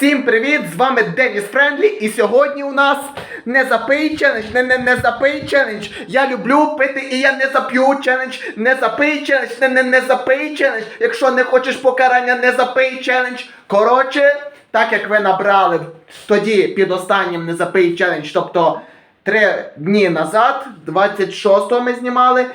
Всім привіт! З вами Деніс Френдлі, і сьогодні у нас не запий челендж, не, не, не запий челендж. Я люблю пити і я не зап'ю челендж, не запий челендж, не, не, не запий челендж. Якщо не хочеш покарання, не запий челендж. Коротше, так як ви набрали тоді під останнім не запий челендж, тобто три дні назад, 26-го ми знімали.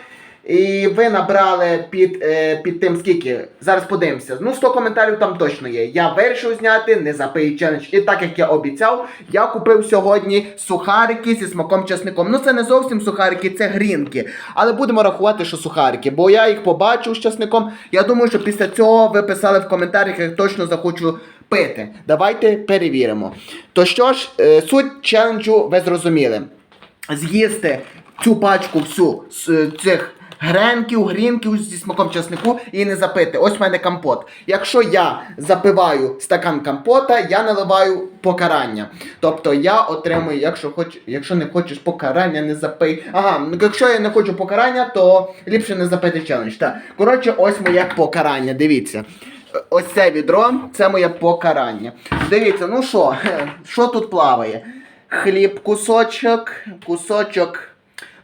І ви набрали під, е, під тим скільки. Зараз подивимося. Ну, 100 коментарів там точно є. Я вирішив зняти не запий челендж. І так як я обіцяв, я купив сьогодні сухарики зі смаком часником. Ну, це не зовсім сухарики, це грінки. Але будемо рахувати, що сухарики, бо я їх побачив з часником. Я думаю, що після цього ви писали в коментарях, я точно захочу пити. Давайте перевіримо. То що ж, е, суть челенджу ви зрозуміли. З'їсти цю пачку всю з е, цих гренків, грінків зі смаком часнику і не запити. Ось в мене компот. Якщо я запиваю стакан компота, я наливаю покарання. Тобто я отримую, якщо хоч, якщо не хочеш покарання, не запий. Ага, ну якщо я не хочу покарання, то ліпше не запити челендж. Так. Коротше, ось моє покарання. Дивіться. Ось це відро, це моє покарання. Дивіться, ну що, що тут плаває? Хліб, кусочок, кусочок.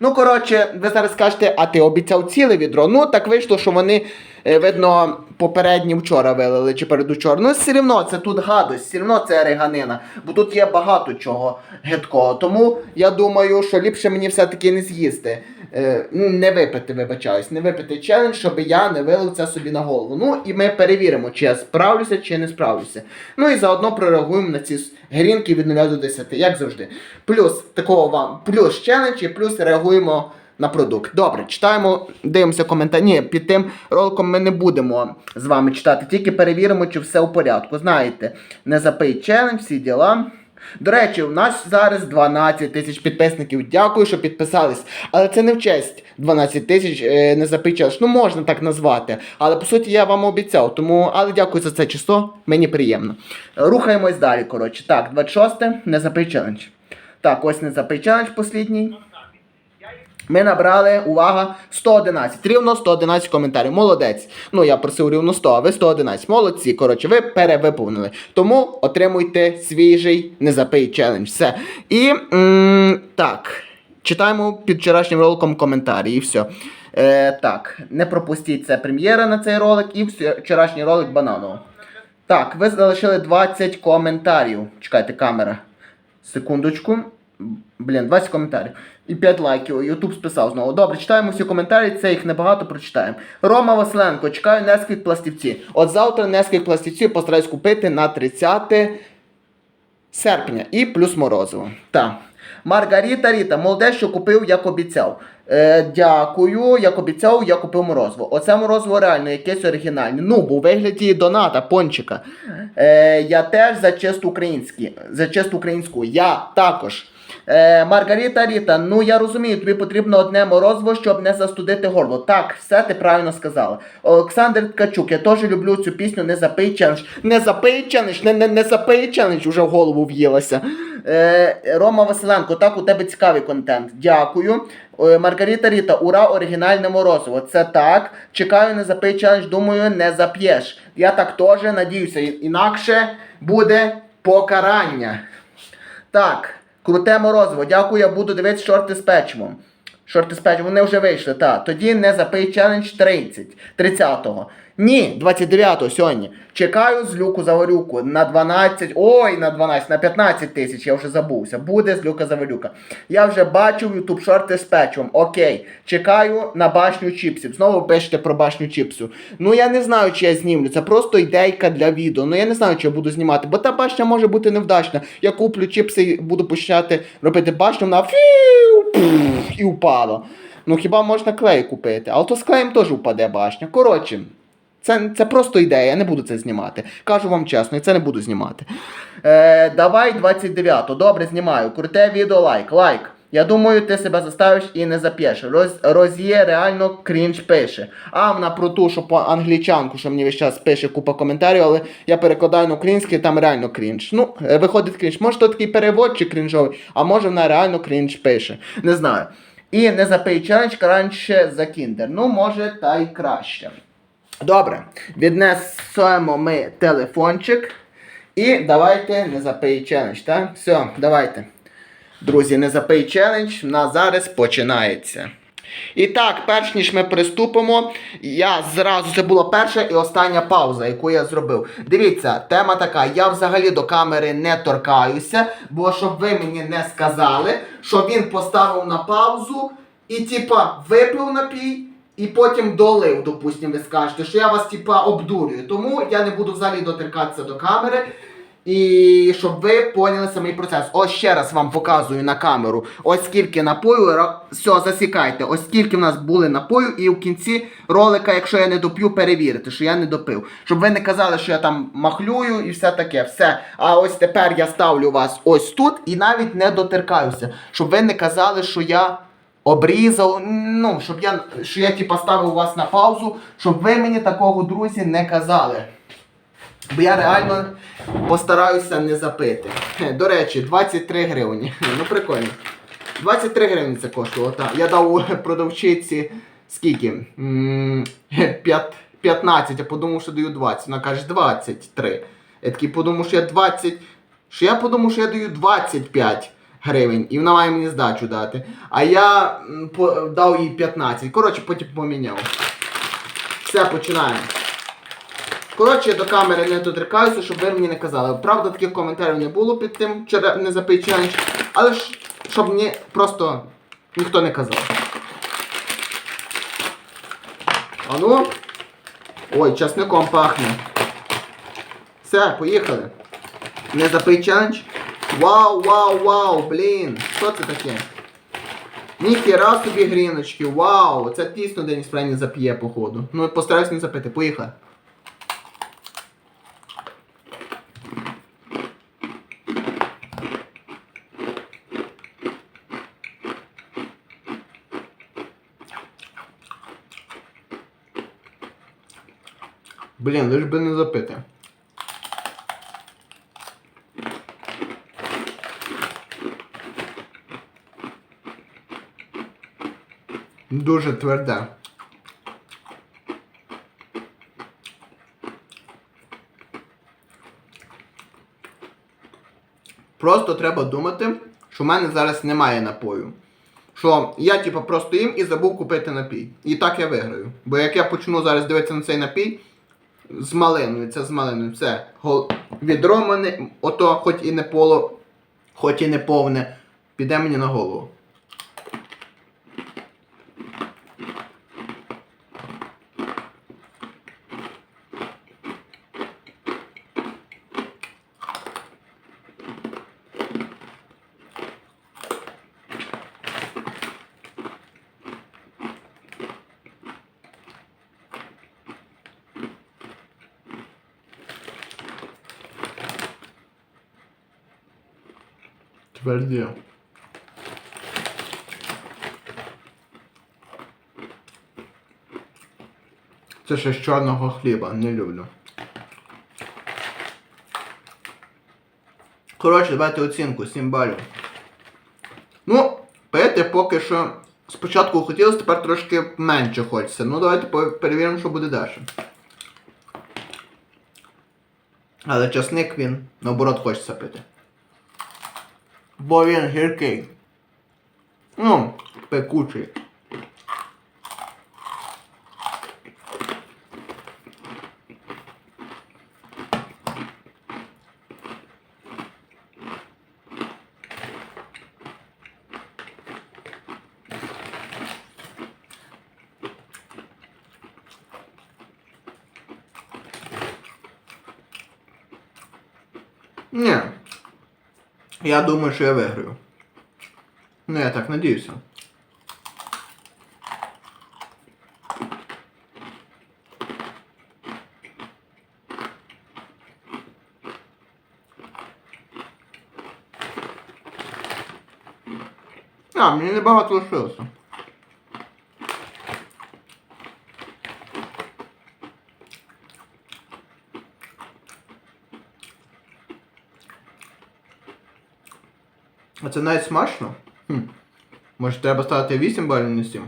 Ну, коротше, ви зараз скажете, а ти обіцяв ціле відро. Ну, так вийшло, що вони, видно, попередні вчора вилили чи передучора. Ну, все одно це тут гадость, все одно це реганина. Бо тут є багато чого гидкого. Тому я думаю, що ліпше мені все-таки не з'їсти. Е, ну, не випити, вибачаюсь, не випити челендж, щоб я не вилив це собі на голову. Ну і ми перевіримо, чи я справлюся, чи не справлюся. Ну і заодно прореагуємо на ці грінки від 0 до 10, як завжди. Плюс такого вам, плюс челендж і плюс реагуємо на продукт. Добре, читаємо, дивимося коментарі. Ні, під тим роликом ми не будемо з вами читати, тільки перевіримо, чи все у порядку. Знаєте, не запий челендж, всі діла. До речі, у нас зараз 12 тисяч підписників. Дякую, що підписались. Але це не в честь 12 тисяч е, не запий челендж. Ну можна так назвати. Але по суті я вам обіцяв. Тому, але дякую за це число, мені приємно. Рухаємось далі. Коротше. Так, 26 не запий челендж. Так, ось не запий челендж послідній. Ми набрали, увага, 111. Рівно 111 коментарів. Молодець. Ну, я просив рівно 100, а ви 111. Молодці. Коротше, ви перевиповнили. Тому отримуйте свіжий незапий челендж. Все. І м, так. Читаємо під вчорашнім роликом коментарі і все. Е, так, не пропустіть це прем'єра на цей ролик і вчорашній ролик бананово. Так, ви залишили 20 коментарів. Чекайте, камера. Секундочку. Блін, 20 коментарів. І 5 лайків. Ютуб списав знову. Добре, читаємо всі коментарі, це їх небагато, прочитаємо. Рома Василенко, чекаю Несквік пластівці. От завтра Несквік пластівці постараюсь купити на 30 серпня і плюс морозиво. Так. Маргаріта Ріта, молоде, що купив, як обіцяв. Е, дякую, як обіцяв, я купив морозиво. Оце морозиво реально якесь оригінальне. Ну, бо у вигляді доната, пончика. Е, я теж за чисто українську. Я також. Е, Маргарита Ріта, ну я розумію, тобі потрібно одне морозиво, щоб не застудити горло. Так, все ти правильно сказала. Олександр Ткачук, я теж люблю цю пісню Не запий челендж. Не запий челендж, не, не, не запий челендж, уже в голову в'їлася. Е, Рома Василенко, так у тебе цікавий контент. Дякую. Е, Маргарита Ріта, ура, оригінальне морозиво. Це так. Чекаю, не запий челендж, думаю, не зап'єш. Я так теж надіюся, інакше буде покарання. Так, круте морозиво. Дякую, я буду дивитися шорти з печивом. Шорти печивом, вони вже вийшли, так. Тоді не запий челендж 30, 30-го. Ні, 29-го сьогодні. Чекаю з люку заварюку на 12, ой, на 12, на 15 тисяч, я вже забувся. Буде з люка заварюка. Я вже бачив ютуб шорти з печивом. Окей. Чекаю на башню чіпсів. Знову пишете про башню чіпсів. Ну я не знаю, чи я знімлю. Це просто ідейка для відео. Ну я не знаю, чи я буду знімати, бо та башня може бути невдачна. Я куплю чіпси і буду починати робити башню, вона фіу, і впало. Ну хіба можна клей купити? Але то з клеєм теж впаде башня. Коротше. Це, це просто ідея, я не буду це знімати. Кажу вам чесно, я це не буду знімати. Е, давай 29-го. Добре, знімаю. Круте відео лайк. Лайк. Я думаю, ти себе заставиш і не зап'єш. Роз, Роз'є реально крінж пише. А вона про ту, що по англічанку, що мені весь час пише купа коментарів, але я перекладаю на український, там реально крінж. Ну, е, виходить крінж. Може, то такий переводчик крінжовий, а може вона реально крінж пише. Не знаю. І не за челендж раніше за кіндер. Ну, може, та й краще. Добре, віднесемо ми телефончик. І давайте не запий челендж, так? Все, давайте. Друзі, не запий челендж, у нас зараз починається. І так, перш ніж ми приступимо, я зразу це була перша і остання пауза, яку я зробив. Дивіться, тема така: я взагалі до камери не торкаюся, бо щоб ви мені не сказали, що він поставив на паузу і, типа, випив напій. І потім долив, допустимо, ви скажете, що я вас типа обдурюю. Тому я не буду взагалі доторкатися до камери. І щоб ви поняли самий процес. Ось ще раз вам показую на камеру. Ось скільки напою. Все, засікайте. Ось скільки в нас були напою, і в кінці ролика, якщо я не доп'ю, перевірити, що я не допив. Щоб ви не казали, що я там махлюю і все таке. Все. А ось тепер я ставлю вас ось тут і навіть не доторкаюся. Щоб ви не казали, що я. Обрізав, ну, щоб я, що я типа ставив вас на паузу, щоб ви мені такого, друзі, не казали. Бо я реально постараюся не запити. До речі, 23 гривні. Ну прикольно. 23 гривні це коштувало. Так. Я дав продавчиці скільки? М, п'ят- 15, я подумав, що даю 20. Вона каже 23. Я такий подумав, що я 20. Що я подумав, що я даю 25 гривень, і вона має мені здачу дати. А я дав їй 15. Коротше, потім поміняв. Все, починаємо. Коротше, я до камери не доторкаюся, щоб ви мені не казали. Правда, таких коментарів не було під тим чере- не запий челендж, але ж щоб мені просто ніхто не казав. А ну. Ой, часником пахне. Все, поїхали. Не запий челендж. Вау, вау, вау, блін. Що це таке? Ніхіра собі гріночки, вау! Це тісно Деніс Фрейні зап'є, походу. Ну, постараюсь не запити, поїхали. Блін, лиш би не запити. Дуже тверде. Просто треба думати, що в мене зараз немає напою. Що я типу, просто їм і забув купити напій. І так я виграю. Бо як я почну зараз дивитися на цей напій з малиною, це з малиною, гол... відро мене, ото хоч і не поло, хоч і не повне, піде мені на голову. Тверді. Це ще з чорного хліба, не люблю. Коротше, давайте оцінку 7 балів. Ну, пити поки що спочатку хотілося, тепер трошки менше хочеться. Ну давайте перевіримо, що буде далі. Але часник він, наоборот, хочеться пити. Бо він гіркий. Ну, пекучий. Ні. Я думаю, що я виграю. Ну, я так надіюся. А, мені небагато лишилося. Це навіть смачно? Хм. Може треба ставити 8 балів на 7?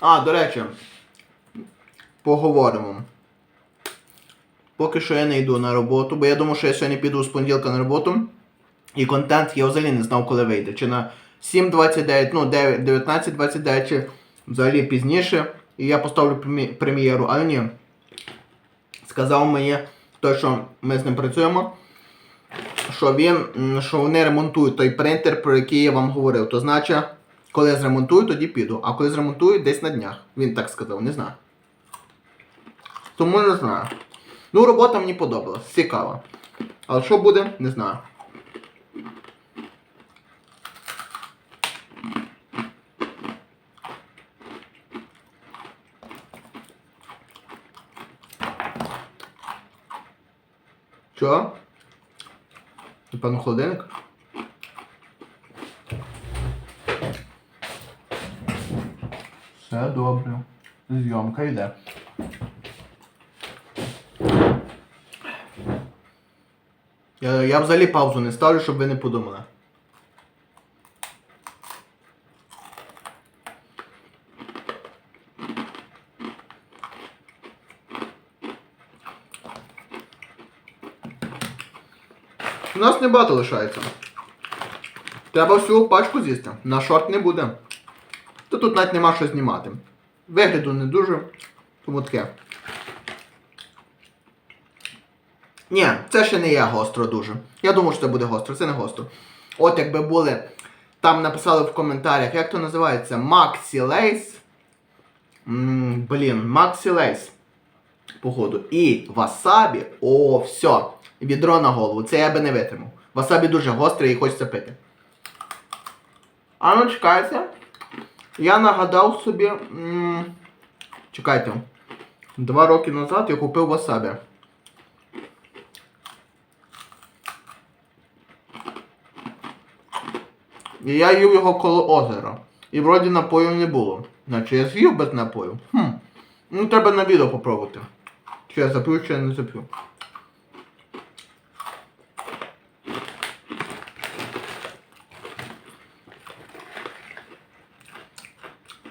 А, до речі, поговоримо. Поки що я не йду на роботу, бо я думаю, що я сьогодні піду з понеділка на роботу. І контент я взагалі не знав, коли вийде. Чи на 7.29, ну 19.29, чи взагалі пізніше. І я поставлю прем'єру, але ні. Сказав мені той, що ми з ним працюємо, що він, що вони ремонтують той принтер, про який я вам говорив. То значить, коли зремонтую, тоді піду. А коли зремонтую, десь на днях. Він так сказав, не знаю. Тому не знаю. Ну, робота мені подобалась, цікава. Але що буде, не знаю. Що? Напевно, холодильник? Все добре. Зйомка йде. Я, я взагалі паузу не ставлю, щоб ви не подумали. У небагато лишається. Треба всю пачку з'їсти. На шорт не буде. То тут навіть нема що знімати. Вигляду не дуже. Тому таке. Ні, це ще не є гостро дуже. Я думав, що це буде гостро, це не гостро. От якби були. Там написали в коментарях, як то називається? Максі Лейс. Блін, Максі Лейс. Походу. І васабі. О, все. Відро на голову. Це я би не витримав. Васабі дуже гостре і хочеться пити. А ну чекайте. Я нагадав собі. м, Чекайте. Два роки назад я купив васабі. І я їв його коло озера. І вроді напою не було. Значить я з'їв без напою. Хм. Ну треба на відео попробувати. Чи я зап'ю, чи я не зап'ю.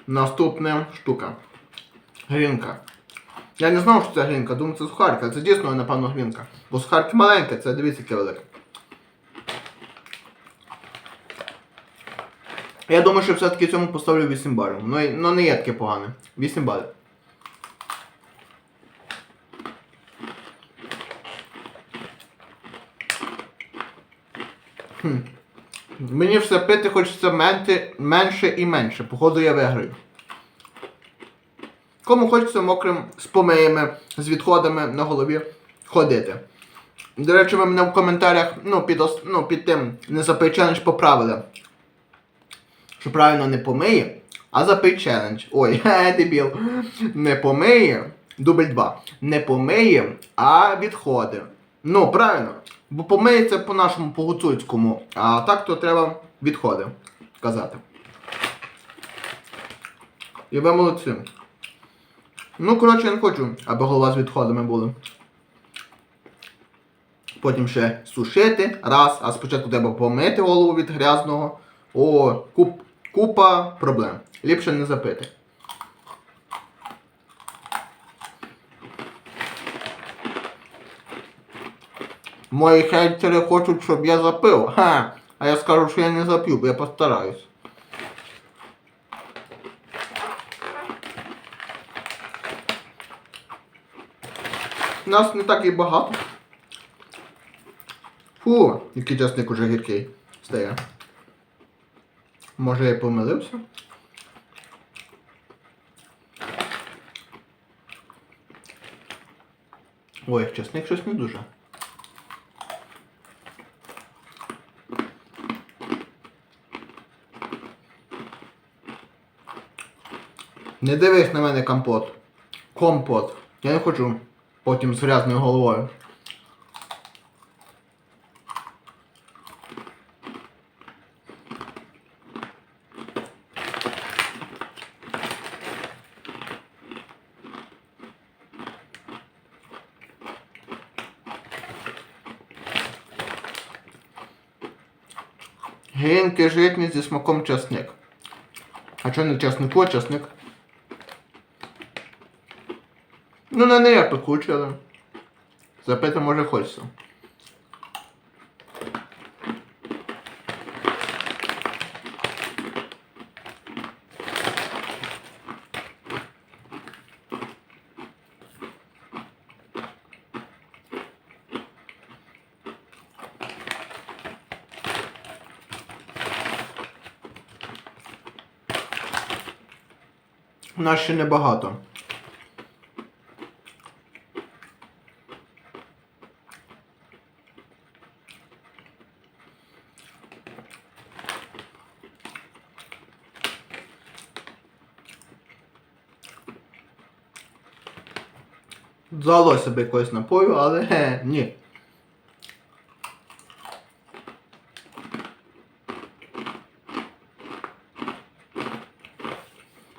Наступна штука. Грінка. Я не знав, що це грінка, думаю, це сухарка. Це дійсно, напевно, грінка. Бо сухарки маленькі, це дивіться, яке велике. Я думаю, що все-таки цьому поставлю 8 балів. Ну, ну не є таке погане. 8 балів. Мені все пити хочеться менше, і менше. Походу я виграю. Кому хочеться мокрим з помиями, з відходами на голові ходити. До речі, ви мене в коментарях ну, під, ну, під тим не запий челендж поправили. Що правильно не помиє, а запий челендж. Ой, дебіл. Не помиє. Дубль 2. Не помиє, а відходи. Ну, правильно. Бо помиє це по-нашому, по-гуцульському. А так то треба відходи казати. І ви молодці. Ну, коротше, я не хочу, аби голова з відходами була. Потім ще сушити. Раз, а спочатку треба помити голову від грязного. О, куп, купа проблем. Ліпше не запити. Мої хейтери хочуть, щоб я запив. Ха! А я скажу, що я не зап'ю, бо я постараюсь. Нас не так і багато. Фу, який часник уже гіркий стає. Може я помилився? Ой, часник щось не дуже. Не дивись на мене компот. Компот. Я не хочу потім з грязною головою. Грінки житні зі смаком часник. А чого не часнику, а часник? Ну, не, не я пекучий, але запити може хочеться. У нас ще небагато. Здалося б якогось напою, але е, ні.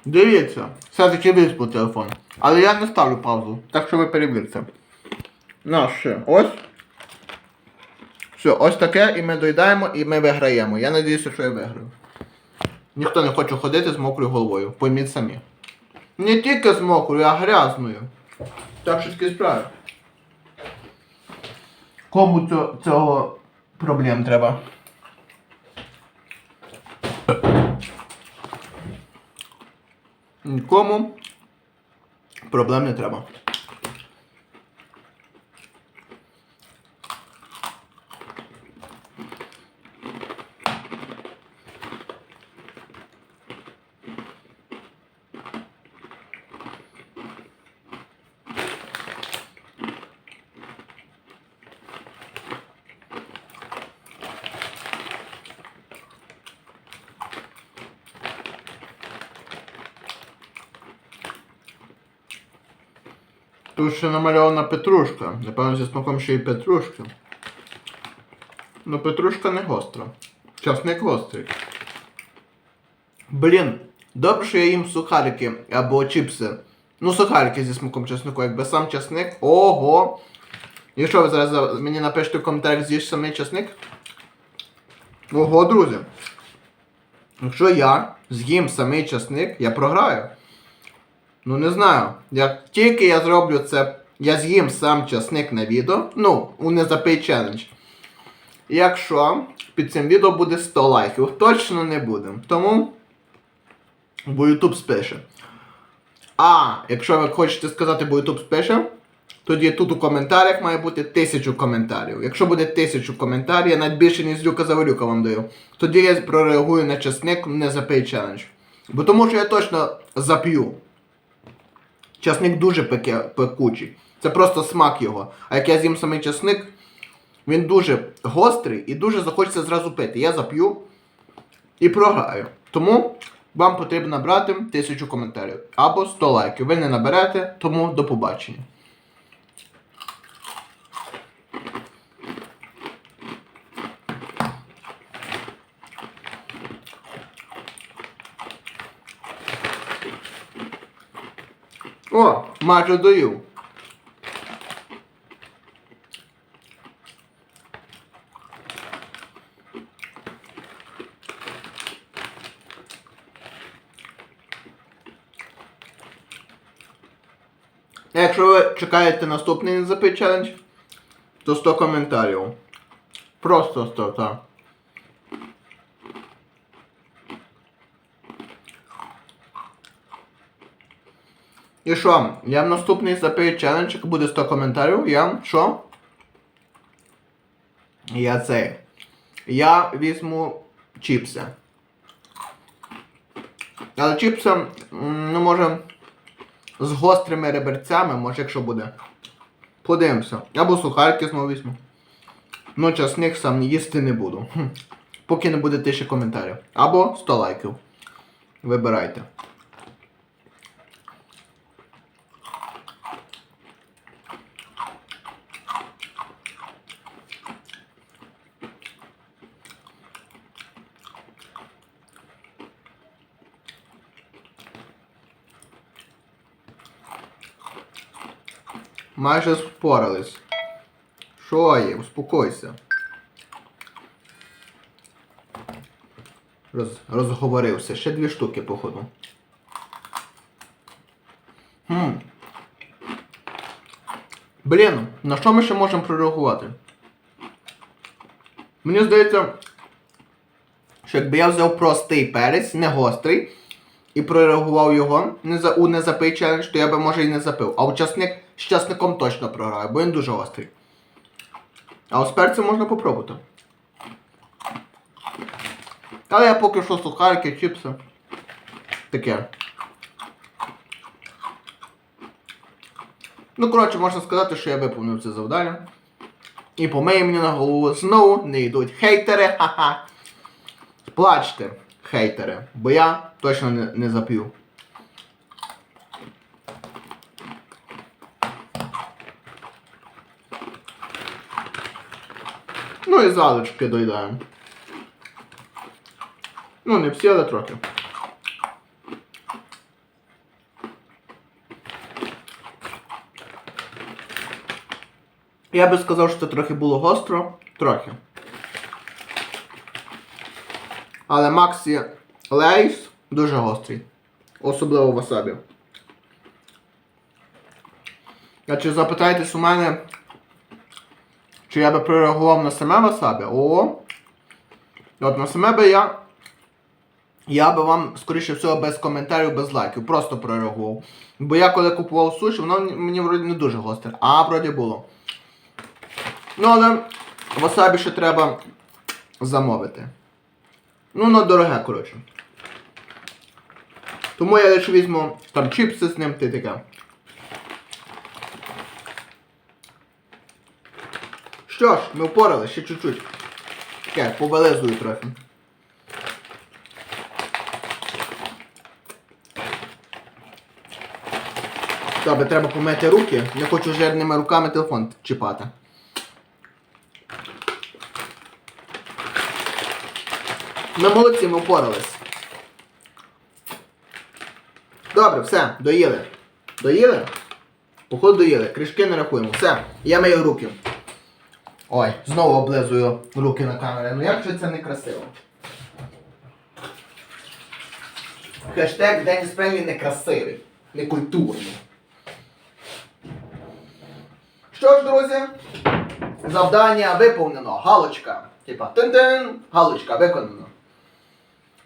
Дивіться, все-таки виспу телефон. Але я не ставлю паузу, так що ви перевірте. Ну, ще, ось. Все, ось таке, і ми доїдаємо, і ми виграємо. Я надіюся, що я виграю. Ніхто не хоче ходити з мокрою головою, пойміть самі. Не тільки з мокрою, а грязною. Так що такі справи. Кому цього, цього проблем треба? Нікому проблем не треба. Тут ще намальована петрушка. Напевно, зі смаком ще й петрушка. Ну, петрушка не гостра. Часник гострий. Блін, добре, що я їм сухарики або чіпси. Ну, сухарики зі смаком чеснику, якби сам часник. Ого! Якщо ви зараз мені напишете в коментарях, з'їш самий часник. Ого, друзі. Якщо я з'їм самий часник, я програю. Ну не знаю. Як тільки я зроблю це, я з'їм сам часник на відео, ну, у незапий челендж. Якщо під цим відео буде 100 лайків, точно не буде. Тому. Бо YouTube спише. А, якщо ви хочете сказати, бо YouTube спише, тоді тут у коментарях має бути тисячу коментарів. Якщо буде тисячу коментарів, я навіть більше ніж Люка Заварюка вам даю. Тоді я прореагую на часник не запий челендж. Бо тому що я точно зап'ю. Часник дуже пеке, пекучий. Це просто смак його. А як я з'їм самий часник, він дуже гострий і дуже захочеться зразу пити. Я зап'ю і програю. Тому вам потрібно брати тисячу коментарів або 100 лайків. Ви не наберете, тому до побачення. О, майже доїв. Якщо ви чекаєте наступний запит челендж, то 100 коментарів. Просто 100, так. І що? Я наступний запит челендж, як буде 100 коментарів, я що? Я цей. Я візьму чіпси. Але чіпси, ну може, з гострими реберцями, може, якщо буде. Подивимося. Або сухарки знову візьму. Ну, часник сам їсти не буду. Хм. Поки не буде тисячі коментарів. Або 100 лайків. Вибирайте. Майже спорались. Що є? Успокойся. Роз, розговорився. Ще дві штуки, походу. Хм. Блін, на що ми ще можемо прореагувати? Мені здається, що якби я взяв простий перець, не гострий, і прореагував його не за, у незапий челендж, то я би може і не запив. А учасник з часником точно програє, бо він дуже гострий. А ось перцем можна попробувати. Але я поки що сухарики, чіпси. Таке. Ну, коротше, можна сказати, що я виповнив це завдання. І по моїй мені на голову знову не йдуть хейтери, ха-ха. Плачте, хейтери, бо я точно не, не зап'ю. Ну і залишки доїдаємо. Ну, не всі, але трохи. Я би сказав, що це трохи було гостро. Трохи. Але Максі Лейс дуже гострий. Особливо в. А чи запитаєтесь у мене, чи я би прореагував на саме васабі? О! От на саме би я. Я би вам, скоріше всього, без коментарів, без лайків, просто прореагував. Бо я коли купував суші, воно мені вроді не дуже гостре. А вроді було. Ну, але васабі ще треба замовити. Ну, воно дороге, коротше. Тому я лише візьму там чіпси з ним, ти таке. Що ж, ми впорали ще чуть-чуть. Таке, повилизую трохи. Добре, треба помити руки. Не хочу жирними руками телефон чіпати. Ми молодці, ми впорались. Добре, все, доїли. Доїли? Походу доїли. Кришки не рахуємо. Все, я мию руки. Ой, знову облизую руки на камері. Ну як же це не красиво? Хештег Деніс Пенлі некрасивий, некультурний. Що ж, друзі, завдання виповнено. Галочка. Типа тин-тин, галочка виконано.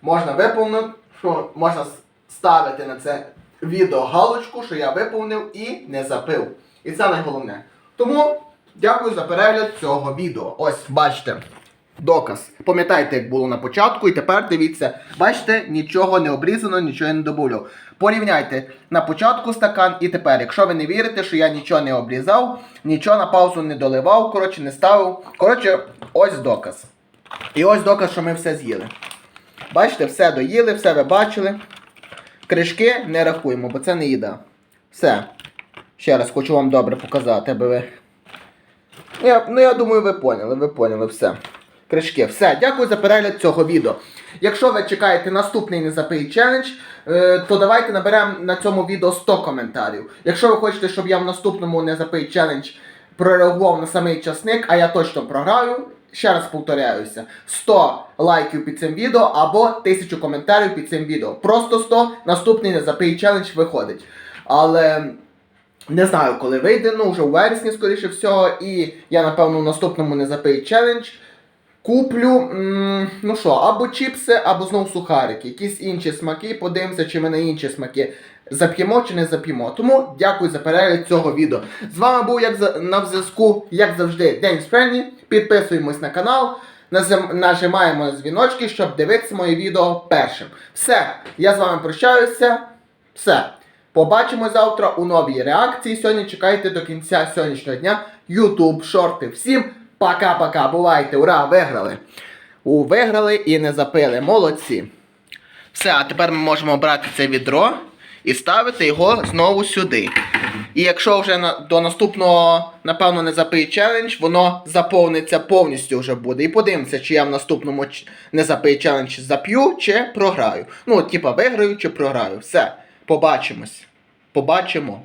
Можна виповнити, що можна ставити на це відео галочку, що я виповнив і не запив. І це найголовне. Тому дякую за перегляд цього відео. Ось, бачите. Доказ. Пам'ятаєте, як було на початку, і тепер дивіться, бачите, нічого не обрізано, нічого не добавляв. Порівняйте на початку стакан і тепер. Якщо ви не вірите, що я нічого не обрізав, нічого на паузу не доливав, коротше, не ставив. Коротше, ось доказ. І ось доказ, що ми все з'їли. Бачите, все доїли, все ви бачили. Кришки не рахуємо, бо це не їда. Все. Ще раз хочу вам добре показати, аби ви. Я, ну я думаю, ви поняли, ви поняли все. Кришки, все, дякую за перегляд цього відео. Якщо ви чекаєте наступний незапий челендж, е, то давайте наберемо на цьому відео 100 коментарів. Якщо ви хочете, щоб я в наступному незапий челендж прореагував на самий часник, а я точно програю, ще раз повторяюся, 100 лайків під цим відео або 1000 коментарів під цим відео. Просто 100, наступний незапий челендж виходить. Але. Не знаю, коли вийде, ну вже у вересні, скоріше всього, і я, напевно, в наступному не запий челендж. Куплю, ну що, або чіпси, або знову сухарики, якісь інші смаки, подивимося, чи ми на інші смаки зап'ємо чи не зап'ємо. Тому дякую за перегляд цього відео. З вами був як на зв'язку, як завжди, День Спренні. Підписуємось на канал, нажимаємо дзвіночки, щоб дивитися мої відео першим. Все, я з вами прощаюся. Все. Побачимо завтра у новій реакції. Сьогодні чекайте до кінця сьогоднішнього дня. Ютуб, шорти. Всім пока-пока. Бувайте, ура, виграли. У виграли і не запили. Молодці. Все, а тепер ми можемо брати це відро і ставити його знову сюди. І якщо вже на, до наступного, напевно, не запий челендж, воно заповниться повністю вже буде. І подивимося, чи я в наступному не запий челендж зап'ю, чи програю. Ну, типа, виграю чи програю. Все, побачимось. Побачимо.